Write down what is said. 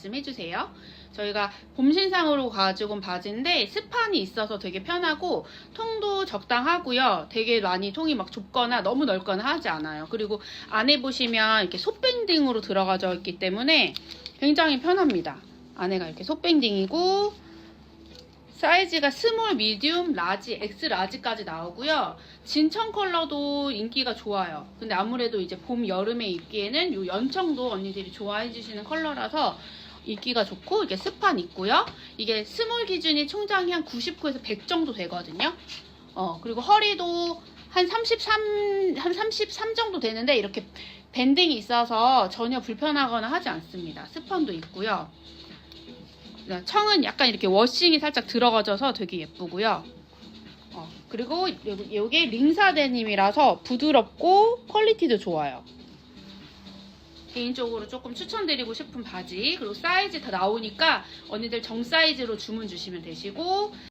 말씀해 주세요. 저희가 봄신상으로 가지고 온 바지인데 스판이 있어서 되게 편하고 통도 적당하고요. 되게 많이 통이 막 좁거나 너무 넓거나 하지 않아요. 그리고 안에 보시면 이렇게 솥밴딩으로 들어가져 있기 때문에 굉장히 편합니다. 안에가 이렇게 솥밴딩이고 사이즈가 스몰, 미디움, 라지, 엑스 라지까지 나오고요. 진청 컬러도 인기가 좋아요. 근데 아무래도 이제 봄, 여름에 입기에는 요 연청도 언니들이 좋아해 주시는 컬러라서 인기가 좋고 이게 스판 있고요. 이게 스몰 기준이 총장이 한 99에서 100 정도 되거든요. 어, 그리고 허리도 한 33, 한 33 정도 되는데 이렇게 밴딩이 있어서 전혀 불편하거나 하지 않습니다. 스펀도 있고요. 네, 청은 약간 이렇게 워싱이 살짝 들어가져서 되게 예쁘고요. 어, 그리고 요- 요게 링사 데님이라서 부드럽고 퀄리티도 좋아요. 개인적으로 조금 추천드리고 싶은 바지 그리고 사이즈 다 나오니까 언니들 정 사이즈로 주문 주시면 되시고